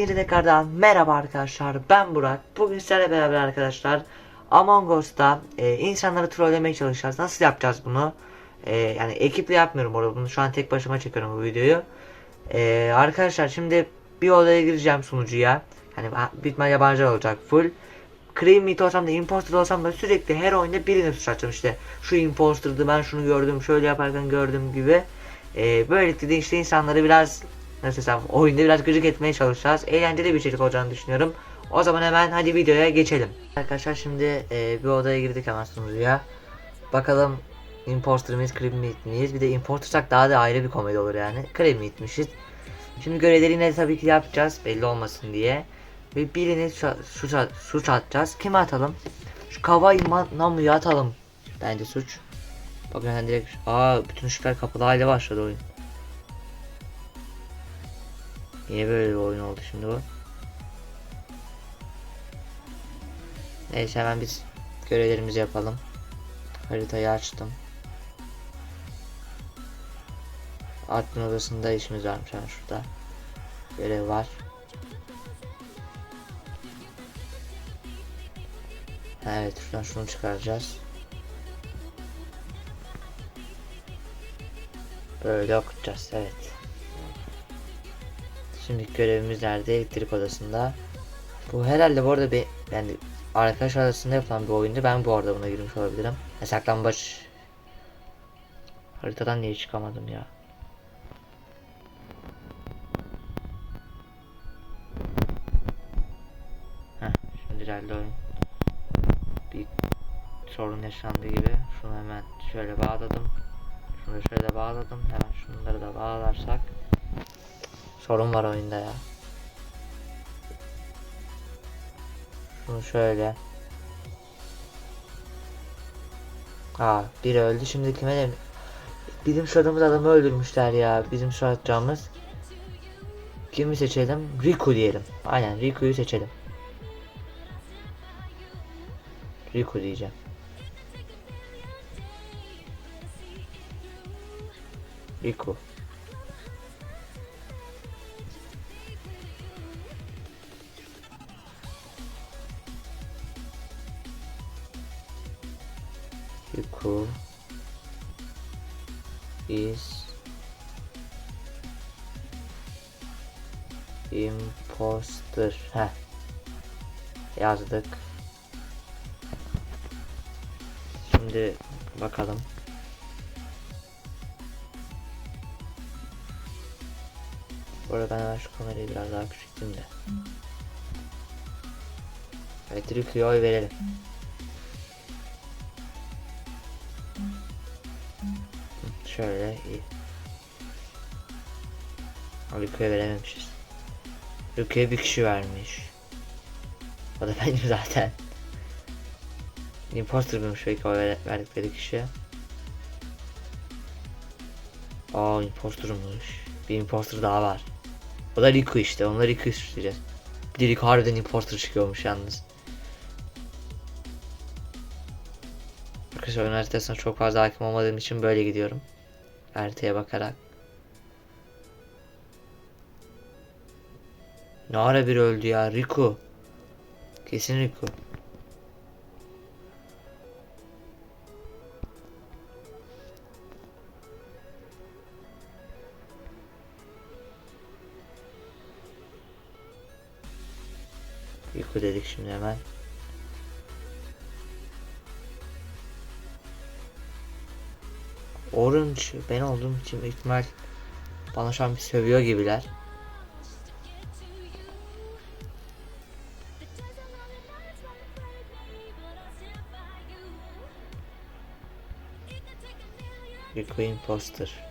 Hepinize tekrardan merhaba arkadaşlar ben Burak. Bugün sizlerle beraber arkadaşlar Among Us'ta e, insanları trollemeye çalışacağız. Nasıl yapacağız bunu? E, Yani ekiple yapmıyorum orada bunu şu an tek başıma çekiyorum bu videoyu. E, Arkadaşlar şimdi bir odaya gireceğim sunucuya. Hani ihtimal yabancı olacak full. Cream Meat olsam da imposter olsam da sürekli her oyunda birini suç atacağım işte. Şu imposterdı ben şunu gördüm şöyle yaparken gördüm gibi. E, Böylelikle de işte insanları biraz nasıl desem oyunda biraz gıcık etmeye çalışacağız. Eğlenceli bir içerik olacağını düşünüyorum. O zaman hemen hadi videoya geçelim. Arkadaşlar şimdi e, bir odaya girdik hemen sunucuya. Bakalım imposter mıyız, cream meat miyiz? Bir de impostersak daha da ayrı bir komedi olur yani. Cream meatmişiz. Şimdi görevleri yine tabii ki yapacağız belli olmasın diye. Ve birini suç, suç, suç atacağız. Kime atalım? Şu Kawaii Namu'yu atalım. Bence suç. Bakın hani direkt aa bütün ışıklar kapalı hale başladı oyun. Niye böyle bir oyun oldu şimdi bu? Neyse hemen biz görevlerimizi yapalım. Haritayı açtım. Admin odasında işimiz varmış hemen şurada. Görev var. Evet şuradan şunu çıkaracağız. Böyle okutacağız evet. Şimdi görevimiz nerede? Elektrik odasında. Bu herhalde bu arada bir yani arkadaş arasında yapılan bir oyundu. Ben bu arada buna girmiş olabilirim. Ya saklambaç haritadan niye çıkamadım ya? Şimdi geldi oyun. Bir sorun yaşandı gibi. Şunu hemen şöyle bağladım. Şunu şöyle bağladım. Hemen şunları da bağlarsak Sorun var oyunda ya. Şunu şöyle. Aa biri öldü şimdi kime de Bizim sıradığımız adamı öldürmüşler ya. Bizim sıradığımız. Kimi seçelim? Riku diyelim. Aynen Riku'yu seçelim. Riku diyeceğim. Riku. Riku is imposter. Heh. Yazdık. Şimdi bakalım. Bu arada ben şu kamerayı biraz daha küçülttüm de. Evet Riku'ya oy verelim. Şöyle iyi. Riku'ya verememişiz. Riku'ya bir kişi vermiş. O da benim zaten. Imposter bulmuş belki o ver- verdikleri kişi. Aa impostermuş. Bir imposter daha var. O da Riku işte. Onları Riku suçlayacağız. Bir de Riku harbiden imposter çıkıyormuş yalnız. Arkadaşlar oyun haritasına çok fazla hakim olmadığım için böyle gidiyorum. Haritaya bakarak. Ne ara bir öldü ya Riku. Kesin Riku. Riku dedik şimdi hemen. Orange ben olduğum için ihtimal bana şu an bir sövüyor gibiler. Rico Imposter.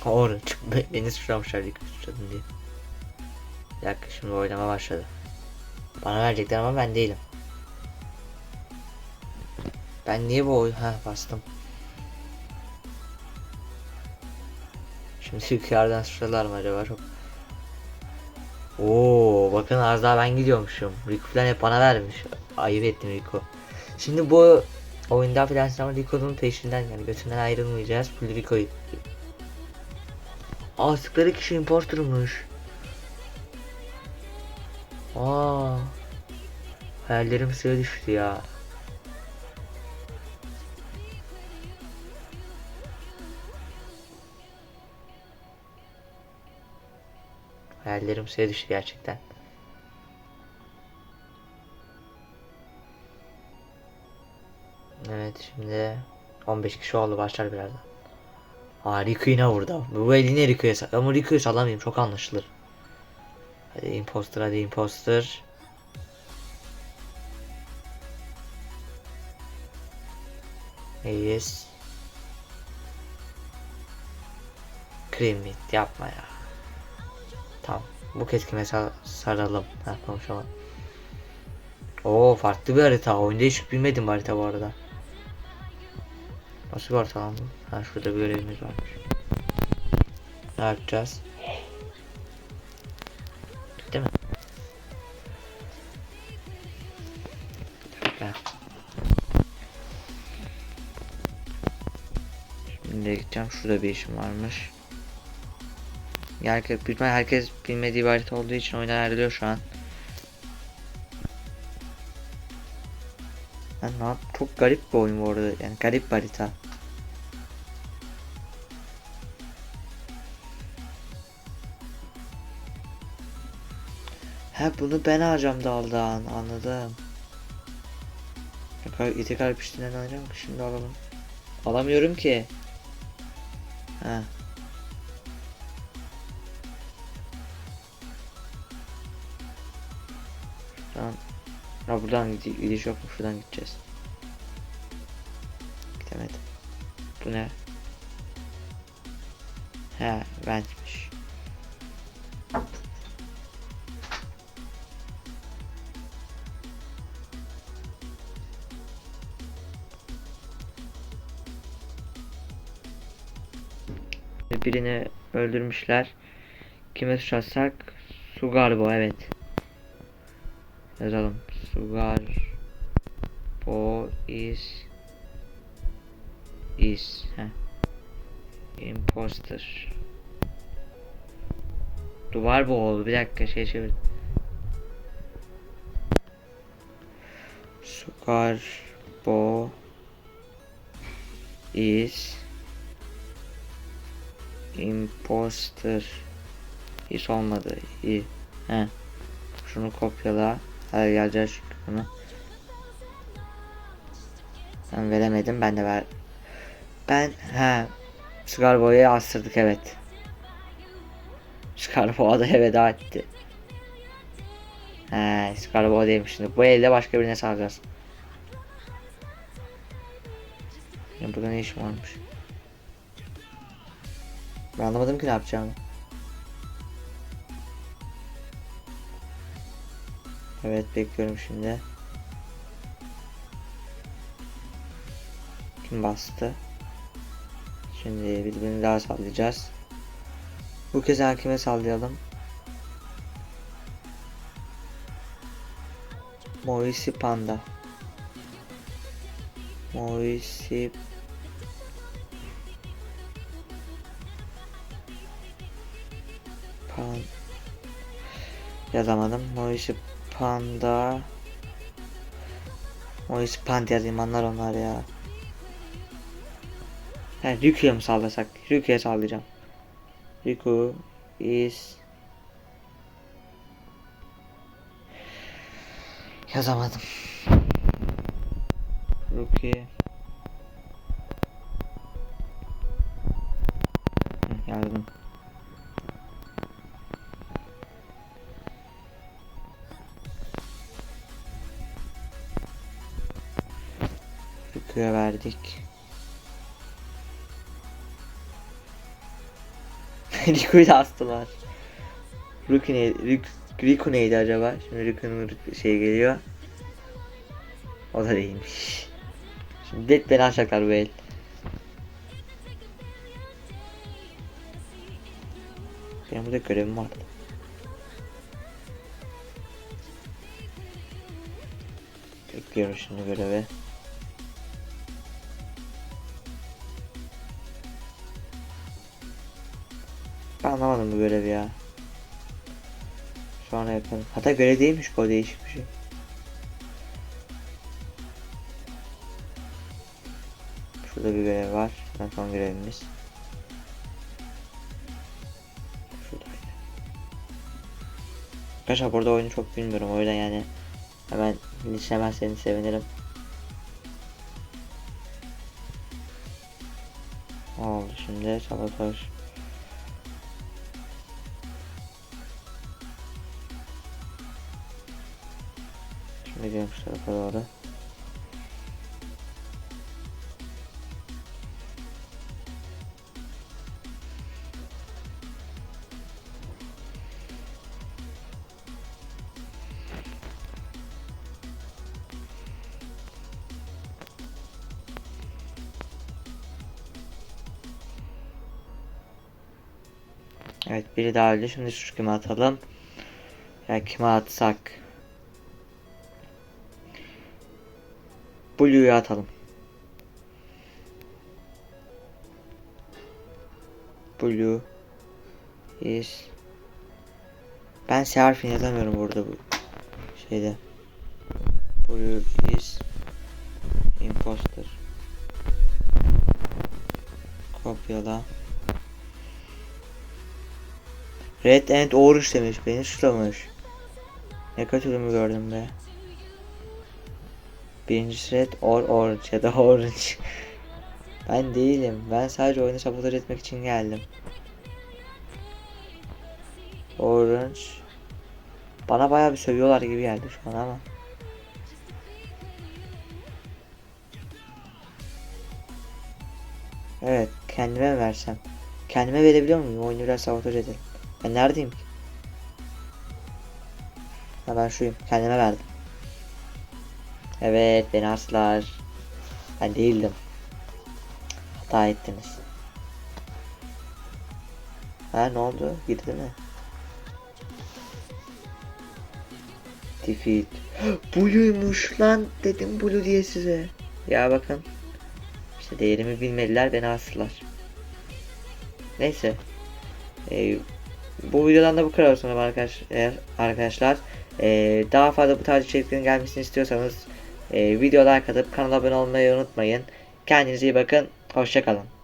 Ha, Orange. Beni suçlamışlar Rico suçladın diye. Bir dakika şimdi oynama başladı. Bana verecekler ama ben değilim. Ben niye bu oy... Ha bastım. Şimdi yukarıdan suçladılar mı acaba çok... Oo bakın az daha ben gidiyormuşum. Rico falan hep bana vermiş. Ayıp ettim Rico. Şimdi bu Oyunda affedersin ama Rico'nun peşinden yani götünden ayrılmayacağız. Full Rico'yu. Aa sıkları kişi imposter'mış. Aa. Hayallerim suya düştü ya. Hayallerim suya düştü gerçekten. Evet şimdi 15 kişi oldu başlar birazdan. Aa Riku yine vurdu. Bu el yine Riku'ya sal- Ama Riku'yu sallamayayım çok anlaşılır. Hadi imposter hadi imposter. Yes. Meat yapma ya. Tamam. Bu kez kime sa- saralım. Ha konuşalım. Oo farklı bir harita. Oyunda hiç bilmedim harita bu arada. Nasıl bir harita lan bu? Ha şurada bir görevimiz varmış. Ne yapacağız? Gideceğim. Şurada bir işim varmış. Herkes, bilmem herkes bilmediği bir olduğu için oyundan ayrılıyor şu an. Yap? Çok garip bir oyun bu arada. Yani garip bir harita. He bunu ben alacağım daldan anladım. İti kalp üstünden alacağım şimdi alalım. Alamıyorum ki. He. Şuradan. Ya buradan gidi gidiş yok mu? Şuradan gideceğiz. Gidemedim. Bu ne? He, benchmiş. Birini öldürmüşler. Kime suç atsak? Sugar bu evet. Yazalım. Sugar Bo is is heh. Imposter. Duvar bu oldu. Bir dakika şey çevir. Sugar Bo is imposter. Hiç olmadı. İyi. He. Şunu kopyala. Hadi geleceğiz bunu. Ben veremedim. Ben de ver. Ben he. Scarbo'yu astırdık evet. Scarbo da veda etti. He, Scarbo değilmiş şimdi. Bu elde başka birine salacağız. Ne işim varmış? Ben anlamadım ki ne yapacağımı. Evet bekliyorum şimdi. Kim bastı? Şimdi bir birini daha sallayacağız. Bu kez hakime sallayalım. Moisi Panda. Moisi yazamadım. Moisi Panda Moisi Panda yazayım anlar onlar ya. He Riku'ya mı sallasak? Riku'ya sallayacağım. Riku is Yazamadım. Ruki Yazdım. Riku'ya verdik. Riku'yu astılar. Riku neydi? Riku, neydi acaba? Şimdi Riku'nun şey geliyor. O da değilmiş. Şimdi net beni açacaklar bu el. Benim burada görevim vardı. Bekliyorum şimdi görevi. Ben anlamadım bu görevi ya. Sonra yapalım. Hatta görev değilmiş bu değişik bir şey. Şurada bir görev var. En son görevimiz. Şuradaydı. Arkadaşlar burada oyunu çok bilmiyorum o yüzden yani hemen linçlemezseniz sevinirim. Oldu şimdi? Sabotaj. Gidiyorum şu tarafa. Evet biri daha öldü. Şimdi şu kime atalım. Ya kime atsak? Blue'yu atalım. Blue is Ben S harfini yazamıyorum burada bu şeyde. Blue is imposter. Kopyala. Red and Orange demiş beni suçlamış. Ne kötülüğümü gördüm be. Birincisi Red or Orange ya da Orange. ben değilim. Ben sadece oyunu sabotaj etmek için geldim. Orange. Bana bayağı bir sövüyorlar gibi geldi şu an ama. Evet kendime versem? Kendime verebiliyor muyum? Oyunu biraz sabotaj edelim. Ben neredeyim ki? Ha ben şuyum. Kendime verdim. Evet beni aslar. Ben değildim. Hata ettiniz. Ha ne oldu? Girdi mi? Defeat. Blue'ymuş lan dedim Blue diye size. Ya bakın. İşte değerimi bilmediler beni astılar. Neyse. Ee, bu videodan da bu kadar olsun arkadaş, arkadaşlar. Ee, daha fazla bu tarz içeriklerin gelmesini istiyorsanız e, video like atıp kanala abone olmayı unutmayın. Kendinize iyi bakın. Hoşçakalın.